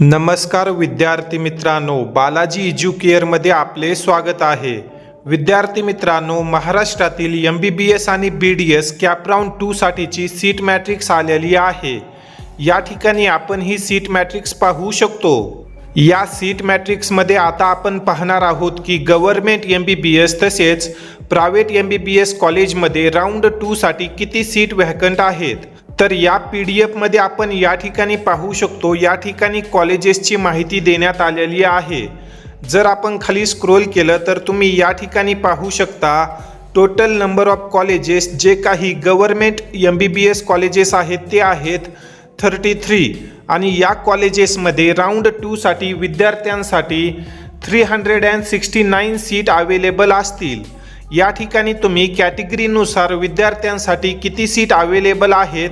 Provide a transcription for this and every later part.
नमस्कार विद्यार्थी मित्रांनो बालाजी एज्युकेअरमध्ये आपले स्वागत आहे. विद्यार्थी मित्रांनो महाराष्ट्रातील एम बी बी एस आणि B D S cap round टूसाठीची seat matrix आलेली आहे. या ठिकाणी आपण ही सीट मॅट्रिक्स पाहू शकतो. या सीट मॅट्रिक्समध्ये आता आपण पाहणार आहोत की government M B B S तसेच private M B B S कॉलेजमध्ये राऊंड टूसाठी किती सीट व्हॅकंट आहेत. तर या पी डी एफमध्ये आपण या ठिकाणी पाहू शकतो या ठिकाणी कॉलेजेसची माहिती देण्यात आलेली आहे. जर आपण खाली स्क्रोल केलं तर तुम्ही या ठिकाणी पाहू शकता टोटल नंबर ऑफ कॉलेजेस जे काही government M B B S colleges आहेत ते आहेत थर्टी थ्री आणि या कॉलेजेसमध्ये राऊंड टूसाठी विद्यार्थ्यांसाठी three hundred and sixty nine seat available असतील. या ठिकाणी तुम्ही कॅटेगरीनुसार विद्यार्थ्यांसाठी किती सीट अवेलेबल आहेत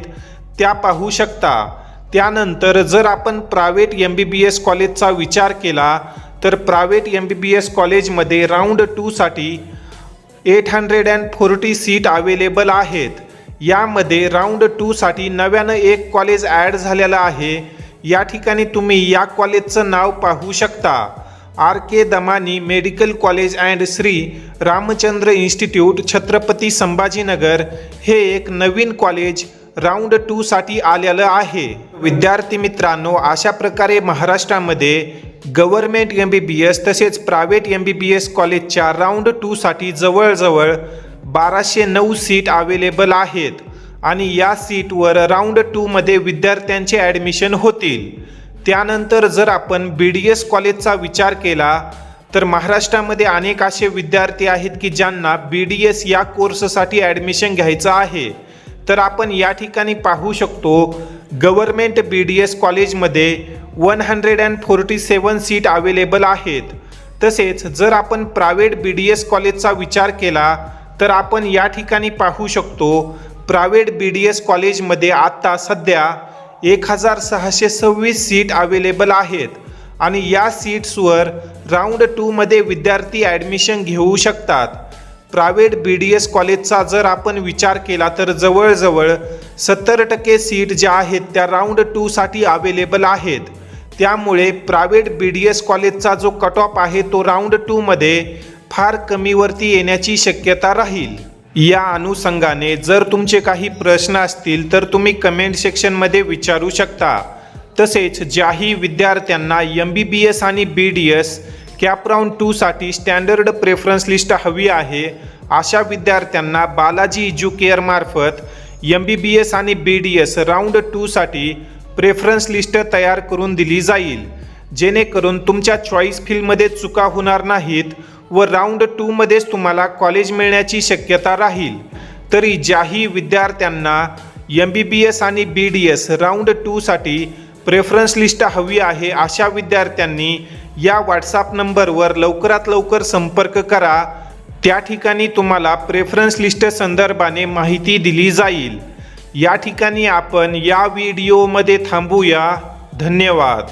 त्या पाहू शकता. त्यानंतर जर आपण private M B B S कॉलेजचा विचार केला तर private M B B S कॉलेजमध्ये round टूसाठी eight hundred and forty seat available आहेत. यामध्ये राऊंड टूसाठी नव्यानं एक कॉलेज ॲड झालेलं आहे. या ठिकाणी तुम्ही या कॉलेजचं नाव पाहू शकता. R K Damani medical college and Shri Ramchandra institute Chhatrapati Sambhajinagar हे एक नवीन कॉलेज राऊंड टूसाठी आलेलं आहे. विद्यार्थी मित्रांनो अशा प्रकारे महाराष्ट्रामध्ये government M B B S तसेच private M B B S कॉलेजच्या राऊंड टूसाठी जवळजवळ बाराशे नऊ सीट अवेलेबल आहेत. आणि या सीटवर राऊंड टूमध्ये विद्यार्थ्यांचे ॲडमिशन होतील. त्यानंतर जर आपण बी डी एस कॉलेजचा विचार केला तर महाराष्ट्रामध्ये अनेक असे विद्यार्थी आहेत की ज्यांना बी डी एस या कोर्ससाठी ॲडमिशन घ्यायचं आहे. तर आपण या ठिकाणी पाहू शकतो गव्हर्मेंट बी डी एस कॉलेजमध्ये one hundred and forty seven seat available आहेत. तसेच जर आपण प्रायव्हेट बी डी एस कॉलेजचा विचार केला तर आपण या ठिकाणी पाहू शकतो प्रायव्हेट बी डी एस कॉलेजमध्ये आत्ता सध्या एक हजार सहाशे सव्वीस सीट अवेलेबल आहेत आणि या सीट्सवर राऊंड टूमध्ये विद्यार्थी ॲडमिशन घेऊ शकतात. प्रायव्हेट बी डी एस कॉलेजचा जर आपण विचार केला तर जवळजवळ सत्तर टक्के सीट ज्या आहेत त्या राऊंड टूसाठी अवेलेबल आहेत. त्यामुळे प्रायव्हेट बी डी एस कॉलेजचा जो कट ऑफ आहे तो राऊंड टूमध्ये फार कमीवरती येण्याची शक्यता राहील. या अनुषंगाने जर तुमचे काही प्रश्न असतील तर तुम्ही कमेंट सेक्शनमध्ये विचारू शकता. तसेच ज्याही विद्यार्थ्यांना एम बी बी एस आणि B D S cap round टूसाठी standard preference list हवी आहे अशा विद्यार्थ्यांना बालाजी एज्युकेअरमार्फत एम बी बी एस आणि बी डी एस राऊंड टूसाठी प्रेफरन्स लिस्ट तयार करून दिली जाईल. जेणेकरून तुमच्या चॉईस फील्डमध्ये चुका होणार नाहीत व राऊंड टूमध्येच तुम्हाला कॉलेज मिळण्याची शक्यता राहील. तरी ज्याही विद्यार्थ्यांना एम बी बी एस आणि बी डी एस राऊंड टूसाठी प्रेफरन्स लिस्ट हवी आहे अशा विद्यार्थ्यांनी या व्हॉट्सॲप नंबरवर लवकरात लवकर संपर्क करा. त्या ठिकाणी तुम्हाला प्रेफरन्स लिस्ट संदर्भाने माहिती दिली जाईल. या ठिकाणी आपण या व्हिडिओमध्ये थांबूया. धन्यवाद.